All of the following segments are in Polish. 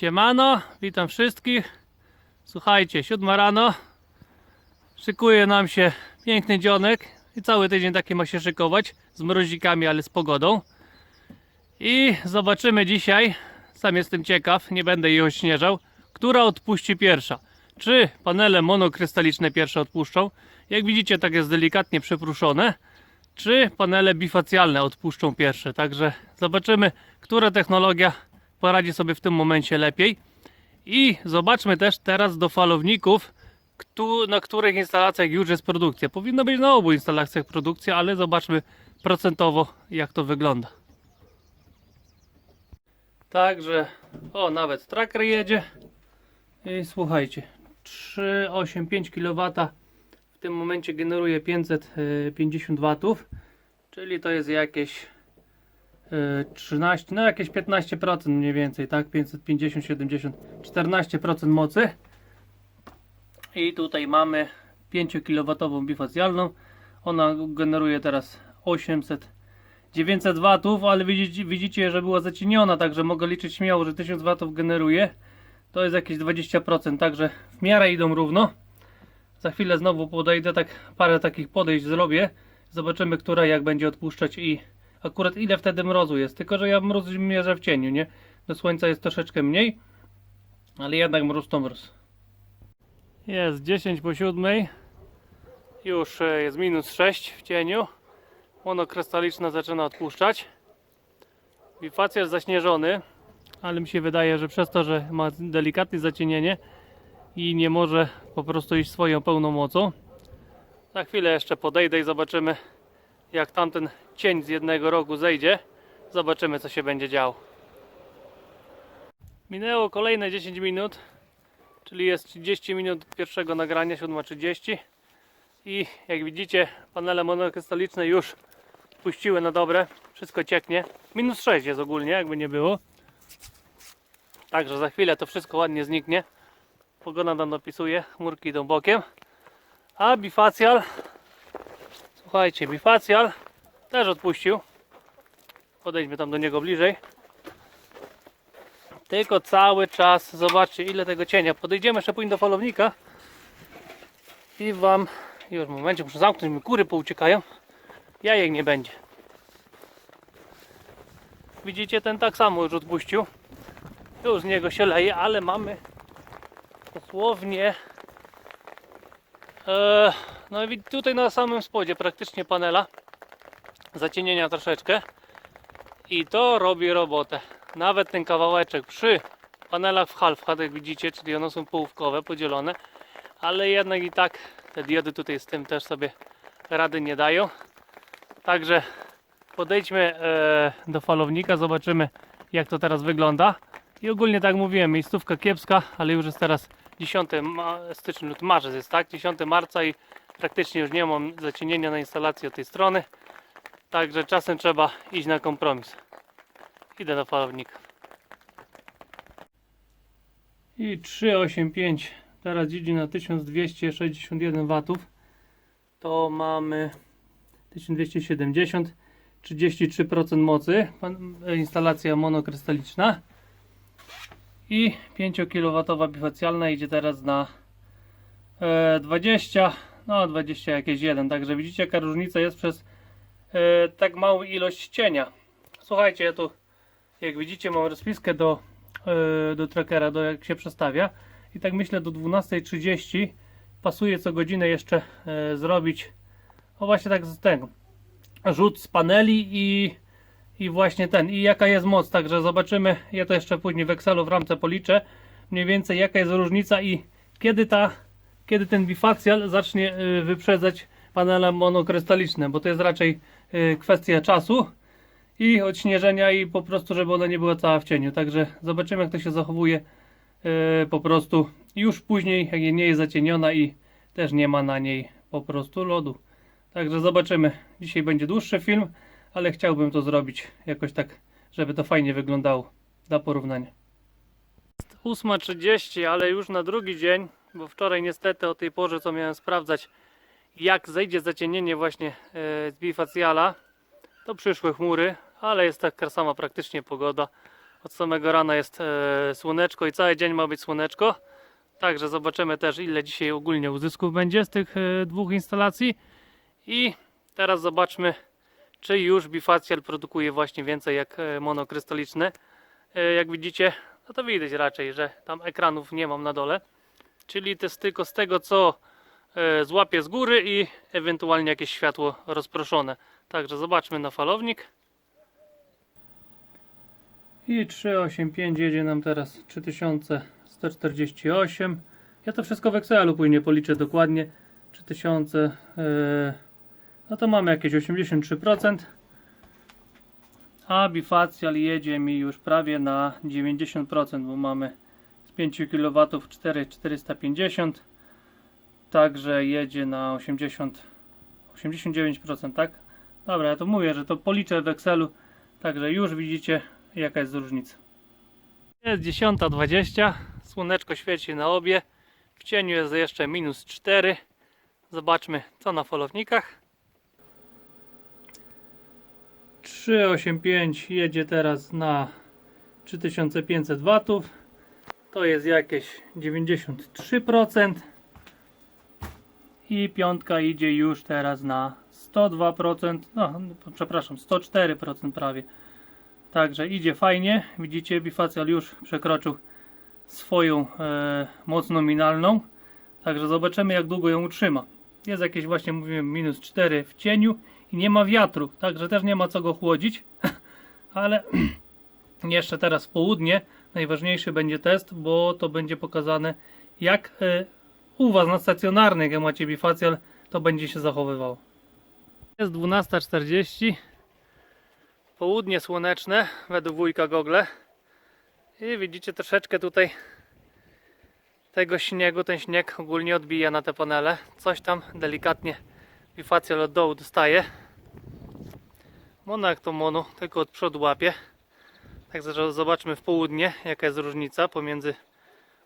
Siemano, witam wszystkich. Słuchajcie, siódma rano. Szykuje nam się piękny dzionek i cały tydzień taki ma się szykować z mrozikami, ale z pogodą. I zobaczymy dzisiaj, sam jestem ciekaw, nie będę jej ośnieżał, która odpuści pierwsza. Czy panele monokrystaliczne pierwsze odpuszczą? Jak widzicie, tak jest delikatnie przepruszone. Czy panele bifacjalne odpuszczą pierwsze? Także zobaczymy, która technologia poradzi sobie w tym momencie lepiej. I zobaczmy też teraz do falowników, na których instalacjach już jest produkcja. Powinno być na obu instalacjach produkcja, ale zobaczmy procentowo jak to wygląda. Także, o nawet tracker jedzie. I słuchajcie, 385 kW w tym momencie generuje 550 watów, czyli to jest jakieś 13, no jakieś 15% mniej więcej, tak? 550, 70, 14% mocy. I tutaj mamy 5 kW bifacjalną. Ona generuje teraz 800, 900 watów, ale widzicie, widzicie, że była zacieniona, także mogę liczyć śmiało, że 1000 watów generuje. To jest jakieś 20%, także w miarę idą równo. Za chwilę znowu podejdę, tak parę takich podejść zrobię. Zobaczymy, która jak będzie odpuszczać i akurat ile wtedy mrozu jest. Tylko, że ja mróz mierzę w cieniu, nie? Do słońca jest troszeczkę mniej, ale jednak mróz to mróz. Jest 10 po 7. Już e, jest minus 6 w cieniu. Monokrystaliczna zaczyna odpuszczać. Bifacjal zaśnieżony, ale mi się wydaje, że przez to, że ma delikatne zacienienie i nie może po prostu iść swoją pełną mocą. Za chwilę jeszcze podejdę i zobaczymy jak tamten cień z jednego rogu zejdzie. Zobaczymy co się będzie działo. Minęło kolejne 10 minut, czyli jest 30 minut pierwszego nagrania, 7.30 i jak widzicie panele monokrystaliczne już puściły na dobre, wszystko cieknie. Minus 6 jest ogólnie, jakby nie było. Także za chwilę to wszystko ładnie zniknie. Pogoda nam dopisuje, chmurki idą bokiem. A bifacjal, słuchajcie, bifacjal też odpuścił. Podejdźmy tam do niego bliżej. Tylko cały czas, zobaczcie ile tego cienia. Podejdziemy jeszcze później do falownika i wam, już w momencie muszę zamknąć, mi kury pouciekają. Jajek nie będzie. Widzicie, ten tak samo już odpuścił. Już z niego się leje, ale mamy dosłownie e, no i tutaj na samym spodzie praktycznie panela zacienienia troszeczkę. I to robi robotę. Nawet ten kawałeczek przy panelach w half jak widzicie czyli one są połówkowe, podzielone. Ale jednak i tak te diody tutaj z tym też sobie rady nie dają. Także podejdźmy e, do falownika zobaczymy jak to teraz wygląda. I ogólnie tak mówiłem, miejscówka kiepska, ale już jest teraz 10 ma- stycznia, lub marzec jest tak, 10 marca i praktycznie już nie mam zacienienia na instalacji od tej strony. Także czasem trzeba iść na kompromis. Idę do falownika. I 385 teraz idzie na 1261 watów. To mamy 1270 33% mocy. Pan- Instalacja monokrystaliczna i 5 kW bifacjalna idzie teraz na e, 20 no 20 jakieś 1 także widzicie jaka różnica jest przez e, tak małą ilość cienia. Słuchajcie ja tu jak widzicie mam rozpiskę do, e, do trackera do jak się przestawia. I tak myślę do 12.30 pasuje co godzinę jeszcze e, zrobić. O właśnie tak z tego rzut z paneli i i właśnie ten, i jaka jest moc, także zobaczymy, ja to jeszcze później w Excelu w ramce policzę, mniej więcej jaka jest różnica i kiedy ta, kiedy ten bifacjal zacznie wyprzedzać panele monokrystaliczne, bo to jest raczej kwestia czasu i odśnieżenia i po prostu, żeby ona nie była cała w cieniu, także zobaczymy jak to się zachowuje y, po prostu już później, jak nie jest zacieniona i też nie ma na niej po prostu lodu. Także zobaczymy. Dzisiaj będzie dłuższy film, ale chciałbym to zrobić jakoś tak, żeby to fajnie wyglądało dla porównania. 8.30, ale już na drugi dzień, bo wczoraj niestety o tej porze co miałem sprawdzać jak zejdzie zacienienie właśnie e, z bifacjala, to przyszły chmury, ale jest taka sama praktycznie pogoda, Od samego rana jest e, słoneczko i cały dzień ma być słoneczko. Także zobaczymy też ile dzisiaj ogólnie uzysków będzie z tych e, dwóch instalacji. I teraz zobaczmy czy już bifacjal produkuje właśnie więcej jak monokrystaliczne. Jak widzicie, no to widać raczej, że tam ekranów nie mam na dole. Czyli to jest tylko z tego co e, złapię z góry i ewentualnie jakieś światło rozproszone. Także zobaczmy na falownik. I 385 jedzie nam teraz 3148. Ja to wszystko w Excelu później policzę dokładnie. 3000. e, no to mamy jakieś 83%. A bifacjal jedzie mi już prawie na 90%, bo mamy z 5 kW 4450. Także jedzie na 80, 89%, tak? Dobra, ja to mówię, że to policzę w Excelu. Także już widzicie jaka jest różnica. Jest 10.20. Słoneczko świeci na obie. W cieniu jest jeszcze minus 4. Zobaczmy co na falownikach. 385 jedzie teraz na 3500 watów. To jest jakieś 93%. I piątka idzie już teraz na 102%. No, przepraszam, 104% prawie. Także idzie fajnie. Widzicie, bifacjal już przekroczył swoją e, moc nominalną. Także zobaczymy jak długo ją utrzyma. Jest jakieś właśnie mówiłem minus 4 w cieniu i nie ma wiatru, także też nie ma co go chłodzić. Ale jeszcze teraz w południe najważniejszy będzie test, bo to będzie pokazane jak e, u Was na stacjonarnych, jak macie bifacjal, to będzie się zachowywało. Jest 12.40 Południe słoneczne według wujka Gogle i widzicie troszeczkę tutaj tego śniegu, ten śnieg ogólnie odbija na te panele. Coś tam delikatnie bifacjal od dołu dostaje. Mono jak to mono, tylko od przodu łapie. Także zobaczmy w południe jaka jest różnica pomiędzy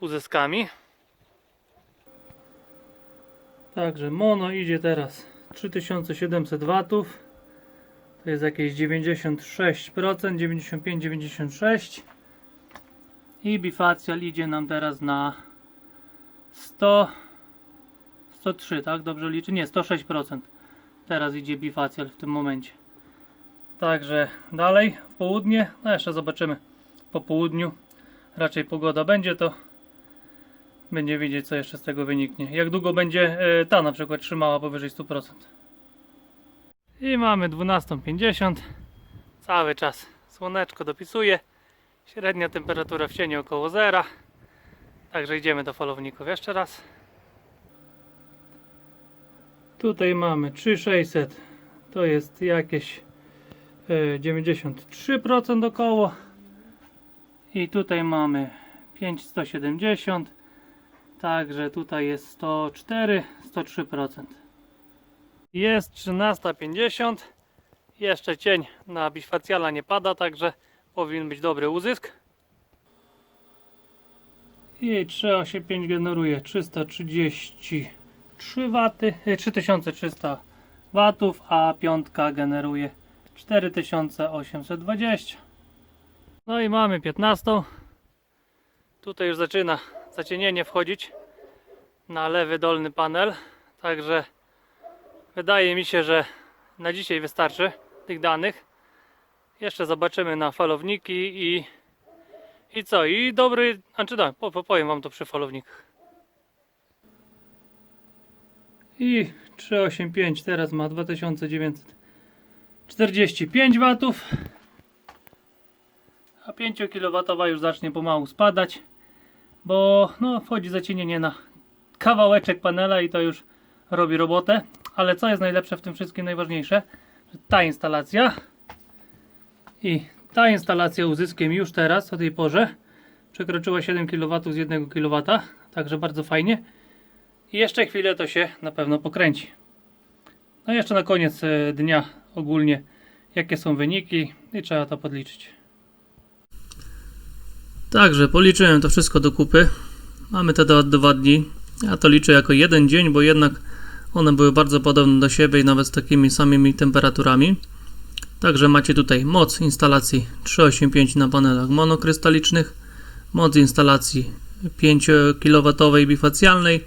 uzyskami. Także mono idzie teraz 3700 watów. To jest jakieś 96%, 95-96. I bifacjal idzie nam teraz na 100 103, tak? Dobrze liczy? Nie, 106%. Teraz idzie bifacjal w tym momencie. Także dalej w południe, no jeszcze zobaczymy po południu. Raczej pogoda będzie to będzie wiedzieć co jeszcze z tego wyniknie. Jak długo będzie e, ta na przykład trzymała powyżej 100%. I mamy 12.50. Cały czas słoneczko dopisuje. Średnia temperatura w cieniu około zera. Także idziemy do falowników jeszcze raz. Tutaj mamy 3600. To jest jakieś e, 93% około. I tutaj mamy 5170. Także tutaj jest 104, 103%. Jest 13.50. Jeszcze cień na bifacjala nie pada, także powinien być dobry uzysk. I 385 generuje 333 waty, e, 3300 watów, a piątka generuje 4820. No i mamy 15. Tutaj już zaczyna zacienienie wchodzić na lewy dolny panel, także wydaje mi się, że na dzisiaj wystarczy tych danych. Jeszcze zobaczymy na falowniki i i co? I dobry, znaczy tak, po, po, powiem wam to przy falownikach. I 385 teraz ma 2945 watów. A 5 kW już zacznie pomału spadać, bo no, wchodzi zacienienie na kawałeczek panela i to już robi robotę. Ale co jest najlepsze w tym wszystkim, najważniejsze, że ta instalacja i ta instalacja uzyskiem już teraz, o tej porze, przekroczyła 7 kW z 1 kW, także bardzo fajnie. I jeszcze chwilę to się na pewno pokręci. No i jeszcze na koniec e, dnia ogólnie jakie są wyniki i trzeba to podliczyć. Także policzyłem to wszystko do kupy. Mamy te dwa, dwa dni. Ja to liczę jako jeden dzień, bo jednak one były bardzo podobne do siebie i nawet z takimi samymi temperaturami. Także macie tutaj moc instalacji 385 na panelach monokrystalicznych, moc instalacji 5 kW bifacjalnej,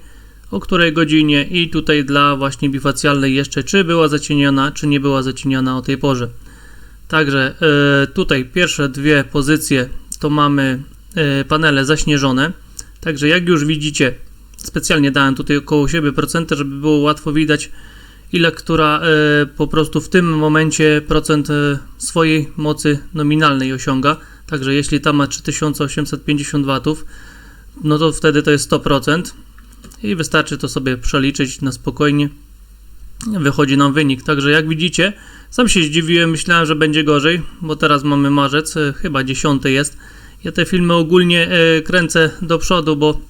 o której godzinie i tutaj dla właśnie bifacjalnej jeszcze czy była zacieniona, czy nie była zacieniona o tej porze. Także e, tutaj pierwsze dwie pozycje to mamy e, panele zaśnieżone. Także jak już widzicie, specjalnie dałem tutaj około siebie procenty, żeby było łatwo widać ile która e, po prostu w tym momencie procent e, swojej mocy nominalnej osiąga. Także jeśli ta ma 3850 watów, no to wtedy to jest 100% i wystarczy to sobie przeliczyć na spokojnie. Wychodzi nam wynik. Także jak widzicie, sam się zdziwiłem, myślałem, że będzie gorzej, bo teraz mamy marzec, e, chyba 10 jest. Ja te filmy ogólnie e, kręcę do przodu, bo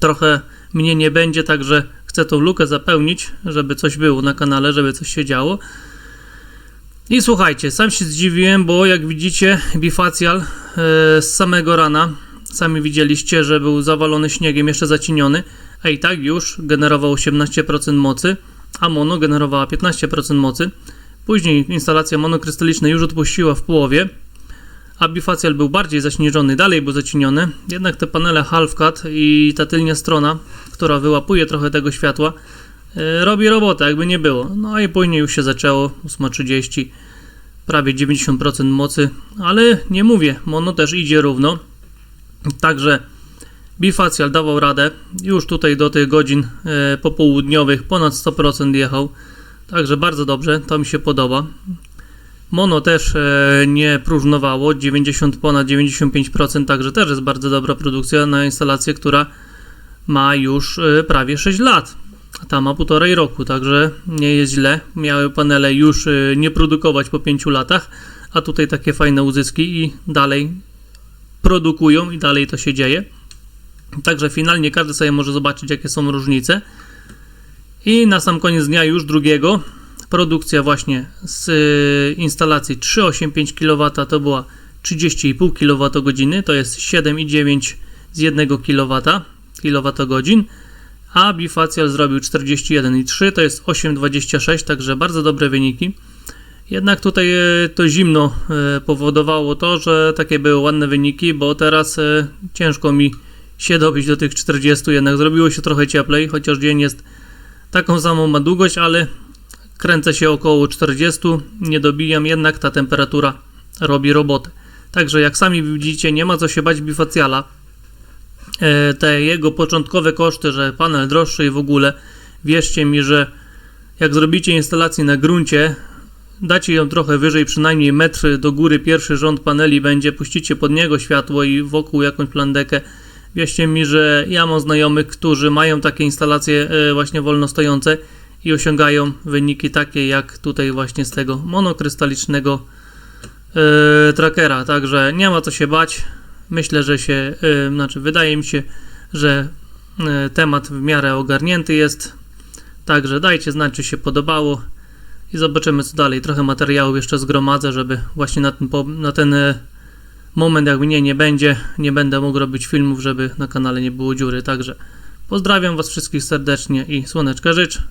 trochę mnie nie będzie, także chcę tą lukę zapełnić, żeby coś było na kanale, żeby coś się działo. I słuchajcie, sam się zdziwiłem, bo jak widzicie, bifacjal e, z samego rana, sami widzieliście, że był zawalony śniegiem, jeszcze zacieniony, a i tak już generował 18% mocy, a mono generowała 15% mocy. Później instalacja monokrystaliczna już odpuściła w połowie, a bifacjal był bardziej zaśnieżony, dalej był zacieniony. Jednak te panele half cut i ta tylnia strona, która wyłapuje trochę tego światła, e, robi robotę, jakby nie było. No i później już się zaczęło, 8.30, prawie 90% mocy, ale nie mówię, mono też idzie równo. Także bifacjal dawał radę, już tutaj do tych godzin e, popołudniowych ponad 100% jechał. Także bardzo dobrze, to mi się podoba. Mono też e, nie próżnowało, 90 ponad 95%, także też jest bardzo dobra produkcja na instalację, która ma już e, prawie 6 lat. A ta ma półtorej roku, także nie jest źle. Miały panele już e, nie produkować po 5 latach, a tutaj takie fajne uzyski i dalej produkują i dalej to się dzieje. Także finalnie każdy sobie może zobaczyć, jakie są różnice. I na sam koniec dnia już drugiego produkcja właśnie z y, instalacji 385 kW to była 30,5 kWh, to jest 7,9 z 1 kW, kWh, a bifacjal zrobił 41,3 to jest 8,26, także bardzo dobre wyniki. Jednak tutaj e, to zimno e, powodowało to, że takie były ładne wyniki, bo teraz ciężko mi się dobić do tych 40, jednak zrobiło się trochę cieplej, chociaż dzień jest taką samą ma długość, ale kręcę się około 40, nie dobijam, jednak ta temperatura robi robotę. Także jak sami widzicie, nie ma co się bać bifacjala. E, Te jego początkowe koszty, że panel droższy i w ogóle, wierzcie mi, że jak zrobicie instalację na gruncie, dacie ją trochę wyżej, przynajmniej metr do góry, pierwszy rząd paneli będzie, puścicie pod niego światło i wokół jakąś plandekę. Wierzcie mi, że ja mam znajomych, którzy mają takie instalacje e, właśnie wolno stojące i osiągają wyniki takie jak tutaj właśnie z tego monokrystalicznego e, trackera. Także nie ma co się bać. Myślę, że się, e, znaczy wydaje mi się, że temat w miarę ogarnięty jest. Także dajcie znać, czy się podobało i zobaczymy co dalej. Trochę materiałów jeszcze zgromadzę, żeby właśnie na ten, na ten moment, jak mnie nie będzie, nie będę mógł robić filmów, żeby na kanale nie było dziury. Także pozdrawiam Was wszystkich serdecznie i słoneczka życz.